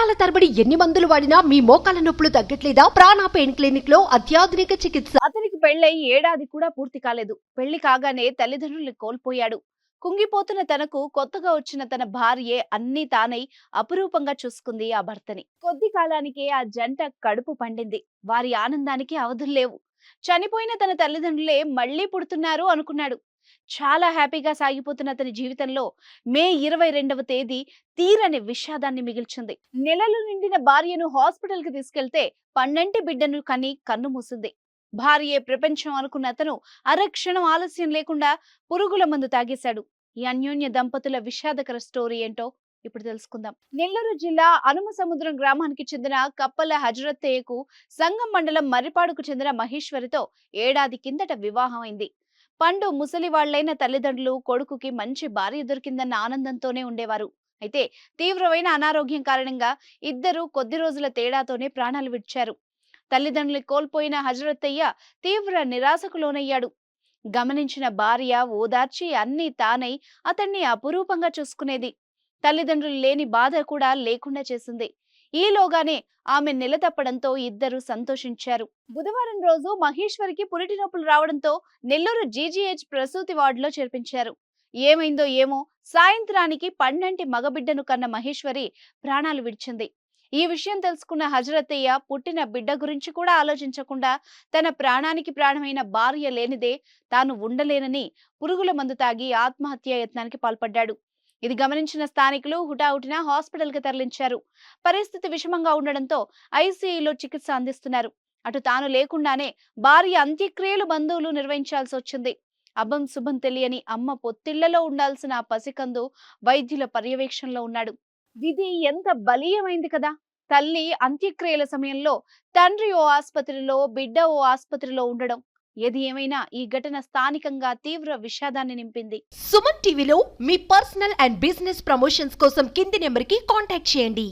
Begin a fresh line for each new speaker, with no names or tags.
సంవత్సరాల తరబడి ఎన్ని మందులు వాడినా మీ మోకాల నొప్పులు తగ్గట్లేదా? ప్రాణ పెయిన్ క్లినిక్లో అత్యాధునిక చికిత్స.
అతనికి పెళ్ళై ఏడాది కూడా పూర్తి కాలేదు. పెళ్ళి కాగానే తల్లిదండ్రుల్ని కోల్పోయాడు. కుంగిపోతున్న తనకు కొత్తగా వచ్చిన తన భార్యే అన్ని తానై అపురూపంగా చూసుకుంది ఆ భర్తని. కొద్ది కాలానికే ఆ జంట కడుపు పండింది. వారి ఆనందానికి అవధులు లేవు. చనిపోయిన తన తల్లిదండ్రులే మళ్ళీ పుడుతున్నారు అనుకున్నాడు. చాలా హ్యాపీగా సాగిపోతున్న అతని జీవితంలో మే ఇరవై రెండవ తేదీ తీరని విషాదాన్ని మిగిల్చింది. నెలలు నిండిన భార్యను హాస్పిటల్కి తీసుకెళ్తే పన్నెంటి బిడ్డను కని కన్ను మూసింది. భార్యే ప్రపంచం అనుకున్న అతను అరక్షణం ఆలస్యం లేకుండా పురుగుల మందు తాగేశాడు. ఈ అన్యోన్య దంపతుల విషాదకర స్టోరీ ఏంటో ఇప్పుడు తెలుసుకుందాం. నెల్లూరు జిల్లా అనుమ సముద్రం గ్రామానికి చెందిన కప్పల హజరత్తయ్యకు సంగం మండలం మర్రిపాడుకు చెందిన మహేశ్వరితో ఏడాది కిందట వివాహం అయింది పండు ముసలివాళ్ళైన తల్లిదండ్రులు కొడుకుకి మంచి భార్య దొరికిందన్న ఆనందంతోనే ఉండేవారు. అయితే తీవ్రమైన అనారోగ్యం కారణంగా ఇద్దరు కొద్ది రోజుల తేడాతోనే ప్రాణాలు విడిచారు. తల్లిదండ్రులు కోల్పోయిన హజరత్తయ్య తీవ్ర నిరాశకు లోనయ్యాడు. గమనించిన భార్య ఓదార్చి అన్నీ తానై అతన్ని అపురూపంగా చూసుకునేది. తల్లిదండ్రులు లేని బాధ కూడా లేకుండా చేసింది. ఈలోగానే ఆమె నిలదప్పడంతో ఇద్దరు సంతోషించారు. బుధవారం రోజు మహేశ్వరికి పురిటి నొప్పులు రావడంతో నెల్లూరు జీజీహెచ్ ప్రసూతి వార్డులో చేర్పించారు. ఏమైందో ఏమో సాయంత్రానికి పన్నెంటి మగబిడ్డను కన్న మహేశ్వరి ప్రాణాలు విడిచింది. ఈ విషయం తెలుసుకున్న హజరత్తయ్య పుట్టిన బిడ్డ గురించి కూడా ఆలోచించకుండా తన ప్రాణానికి ప్రాణమైన భార్య లేనిదే తాను ఉండలేనని పురుగుల మందు తాగి ఆత్మహత్యా యత్నానికి పాల్పడ్డాడు. ఇది గమనించిన స్థానికులు హుటాహుటిన హాస్పిటల్కి తరలించారు. పరిస్థితి విషమంగా ఉండడంతో ఐసీఈలో చికిత్స అందిస్తున్నారు. అటు తాను లేకుండానే భార్య అంత్యక్రియలు బంధువులు నిర్వహించాల్సి వచ్చింది. అబ్బం శుభం తెలియని అమ్మ పొత్తిళ్ళలో ఉండాల్సిన ఆ పసికందు వైద్యుల పర్యవేక్షణలో ఉన్నాడు. విధి ఎంత బలీయమైంది కదా! తల్లి అంత్యక్రియల సమయంలో తండ్రి ఓ ఆసుపత్రిలో బిడ్డ ఓ ఆసుపత్రిలో ఉండడం. ఏది ఏమైనా ఈ ఘటన స్థానికంగా తీవ్ర విషాదాన్ని నింపింది.
సుమన్ టీవీలో మీ పర్సనల్ అండ్ బిజినెస్ ప్రమోషన్స్ కోసం కింది నెంబర్కి కాంటాక్ట్ చేయండి.